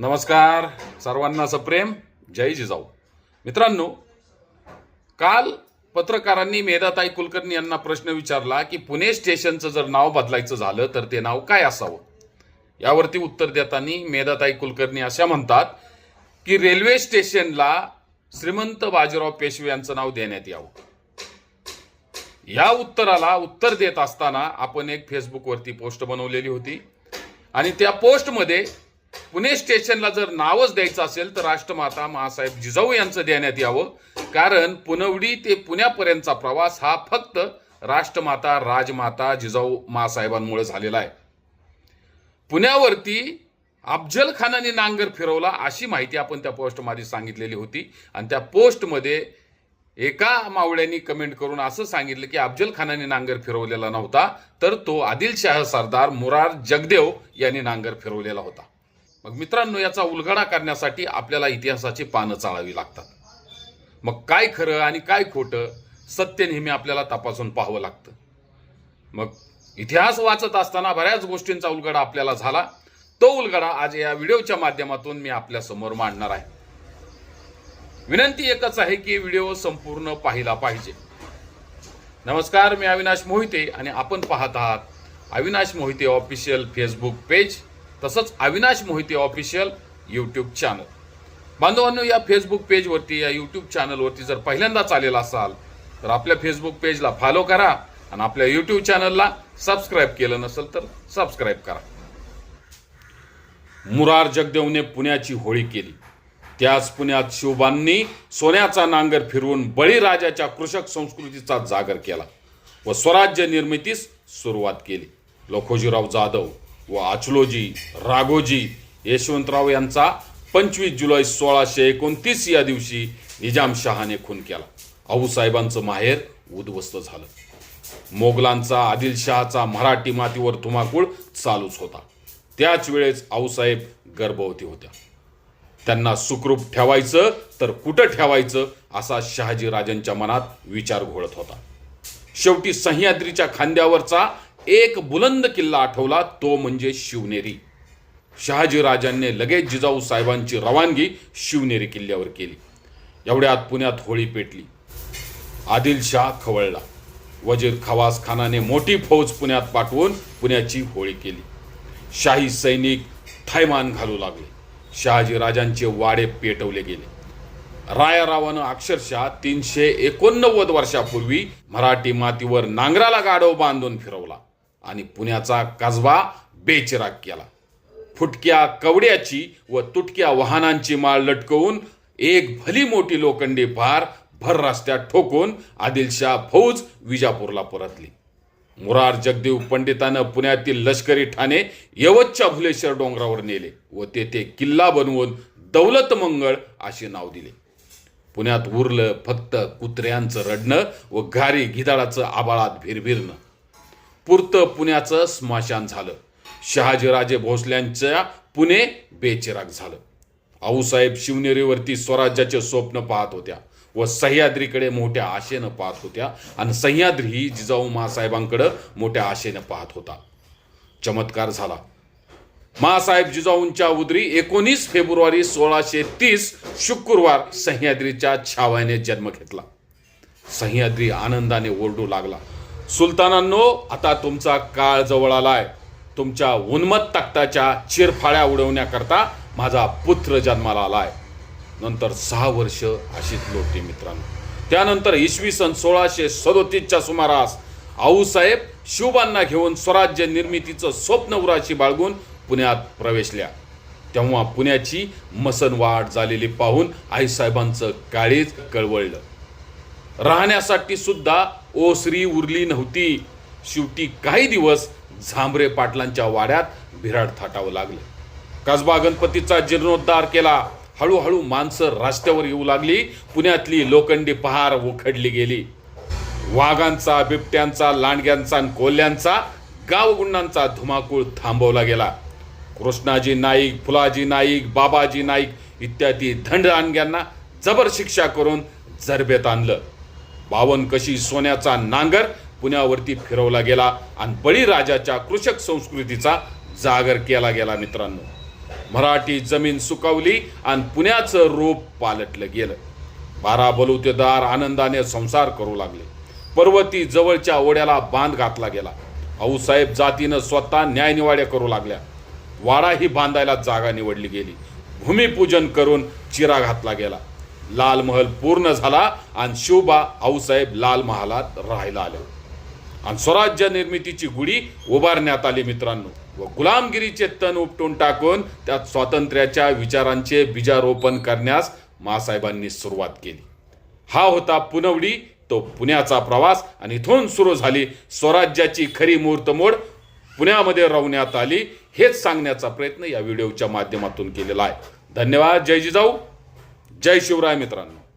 नमस्कार सर्वांना सप्रेम. जय जिजाऊ. मित्रांनो काल पत्रकारांनी मेधाताई कुलकर्णी यांना प्रश्न विचारला की पुणे स्टेशनचं जर नाव बदलायचं झालं तर ते नाव काय असावं? यावरती उत्तर देताना मेधाताई कुलकर्णी अशा म्हणतात की रेल्वे स्टेशनला श्रीमंत बाजीराव पेशवे यांचं नाव देण्यात यावं. या उत्तराला उत्तर देत असताना आपण एक फेसबुकवरती पोस्ट बनवलेली होती आणि त्या पोस्टमध्ये पुणे स्टेशनला जर नावच द्यायचं असेल तर राष्ट्रमाता महासाहेब जिजाऊ यांचं देण्यात यावं. कारण पुनवडी ते पुण्यापर्यंतचा प्रवास हा फक्त राष्ट्रमाता राजमाता जिजाऊ मासाहेबांमुळे झालेला आहे. पुण्यावरती अफजल खानाने नांगर फिरवला अशी माहिती आपण त्या पोस्टमध्ये सांगितलेली होती. आणि त्या पोस्टमध्ये एका मावळ्यांनी कमेंट करून असं सांगितलं की अफजल खानाने नांगर फिरवलेला नव्हता तर तो आदिलशाह सरदार मुरार जगदेव यांनी नांगर फिरवलेला होता. मग मित्रांनो याचा उलगडा करण्यासाठी आपल्याला इतिहासाची पानं चाळावी लागतात. मग काय खरं आणि काय खोटं सत्य नेहमी आपल्याला तपासून पाहावं लागतं. मग इतिहास वाचत असताना बऱ्याच गोष्टींचा उलगडा आपल्याला झाला. तो उलगडा आज या व्हिडिओच्या माध्यमातून मी आपल्यासमोर मांडणार आहे. विनंती एकच आहे की व्हिडिओ संपूर्ण पाहिला पाहिजे. नमस्कार मी अविनाश मोहिते आणि आपण पाहत आहात Avinash Mohite official Facebook page. तसंच Avinash Mohite official YouTube channel बांधवांनो या फेसबुक पेजवरती या यूट्यूब चॅनलवरती जर पहिल्यांदाच आलेला असाल तर आपल्या फेसबुक पेजला फॉलो करा आणि आपल्या यूट्यूब चॅनलला सबस्क्राईब केलं नसेल तर सबस्क्राईब करा. मुरार जगदेवने पुण्याची होळी केली. त्याच पुण्यात शिवबांनी सोन्याचा नांगर फिरवून बळीराजाच्या कृषक संस्कृतीचा जागर केला व स्वराज्य निर्मितीस सुरुवात केली. लखोजीराव जाधव व आचलोजी राघोजी यशवंतराव यांचा पंचवीस जुलै सोळाशे एकोणतीस या दिवशी निजामशहाने खून केला. आऊसाहेबांचं माहेर उद्ध्वस्त झालं. मोगलांचा आदिलशहाचा मराठी मातीवर धुमाकूळ चालूच होता. त्याच वेळेस आऊसाहेब गर्भवती होत्या. त्यांना सुखरूप ठेवायचं तर कुठं ठेवायचं असा शहाजी राजांच्या मनात विचार घोळत होता. शेवटी सह्याद्रीच्या खांद्यावरचा एक बुलंद किल्ला आठवला तो म्हणजे शिवनेरी. शहाजी राजांनी लगेच जिजाऊ साहेबांची रवानगी शिवनेरी किल्ल्यावर केली. एवढ्यात पुण्यात होळी पेटली. आदिलशाह खवळला. वजीर खवास खानाने मोठी फौज पुण्यात पाठवून पुण्याची होळी केली. शाही सैनिक थैमान घालू लागले. शहाजी राजांचे वाडे पेटवले गेले. रायारावानं अक्षरशः तीनशे एकोणनव्वद वर्षापूर्वी मराठी मातीवर नांगराला गाडव बांधून फिरवला. आणि पुण्याचा कसबा बेचिराग केला. फुटक्या कवड्याची व तुटक्या वाहनांची माळ लटकवून एक भली मोठी लोखंडी भार भर रस्त्यात ठोकून आदिलशाह फौज विजापूरला परतली. मुरार जगदेव पंडितानं पुण्यातील लष्करी ठाणे यवतच्या भुलेश्वर डोंगरावर नेले व तेथे किल्ला बनवून दौलत मंगळ असे नाव दिले. पुण्यात उरलं फक्त कुत्र्यांचं रडणं व घारी गिदाळाचं आबाळात भिरभिरणं. पुरतं पुण्याचं स्मशान झालं. शहाजीराजे भोसल्यांच्या पुणे बेचिराग झालं. आऊसाहेब शिवनेरीवरती स्वराज्याचे स्वप्न पाहत होत्या व सह्याद्रीकडे मोठ्या आशेनं पाहत होत्या आणि सह्याद्री ही जिजाऊ मासाहेबांकडं मोठ्या आशेनं पाहत होता. चमत्कार झाला. मासाहेब जिजाऊंच्या उदरी एकोणीस फेब्रुवारी सोळाशे तीस शुक्रवार सह्याद्रीच्या छाव्याने जन्म घेतला. सह्याद्री आनंदाने ओरडू लागला. सुलतानांनो आता तुमचा काळ जवळ आलाय. तुमच्या उन्मत तख्ताच्या चिरफाळ्या उडवण्याकरता माझा पुत्र जन्माला आलाय. नंतर सहा वर्ष अशीच लोटली मित्रांनो. त्यानंतर इसवी सन सोळाशे सदोतीसच्या सुमारास आऊसाहेब शिवबांना घेऊन स्वराज्य निर्मितीचं स्वप्न उराशी बाळगून पुण्यात प्रवेशल्या. तेव्हा पुण्याची मसनवाट झालेली पाहून आईसाहेबांचं काळीज कळवळलं. राहण्यासाठी सुद्धा ओसरी उरली नव्हती. शेवटी काही दिवस झांबरे पाटलांच्या वाड्यात भिराड थाटावं लागलं. कसबा गणपतीचा जीर्णोद्धार केला. हळूहळू माणसं रस्त्यावर येऊ लागली. पुण्यातली लोखंडी पहार उखडली गेली. वाघांचा बिबट्यांचा लांडग्यांचा आणि कोल्ह्यांचा गावगुंडांचा धुमाकूळ थांबवला गेला. कृष्णाजी नाईक फुलाजी नाईक बाबाजी नाईक इत्यादी धंडआणग्यांना जबर शिक्षा करून जरबेत आणलं. बावन कशी सोन्याचा नांगर पुण्यावरती फिरवला गेला आणि बळीराजाच्या कृषक संस्कृतीचा जागर केला गेला मित्रांनो. मराठी जमीन सुकवली आणि पुण्याचं रूप पालटलं गेलं. बारा बलुतेदार आनंदाने संसार करू लागले. पर्वती जवळच्या ओढ्याला बांध घातला गेला. आऊसाहेब जातीनं स्वतः न्यायनिवाड्या करू लागल्या. वाडाही बांधायला जागा निवडली गेली. भूमिपूजन करून चिरा घातला गेला. लाल महल पूर्ण झाला आणि शिवबा आऊसाहेब लाल महालात राहायला आले. आणि स्वराज्य निर्मितीची गुढी उभारण्यात आली मित्रांनो. व गुलामगिरीचे तण उपटून टाकून त्यात स्वातंत्र्याच्या विचारांचे बीजारोपण करण्यास मासाहेबांनी सुरुवात केली. हा होता पुनवडी तो पुण्याचा प्रवास आणि इथून सुरू झाली स्वराज्याची खरी मुहूर्तमोड पुण्यामध्ये रवण्यात आली हेच सांगण्याचा प्रयत्न या व्हिडिओच्या माध्यमातून केलेला आहे. धन्यवाद. जय जिजाऊ. जय शिवराय मित्रांनो.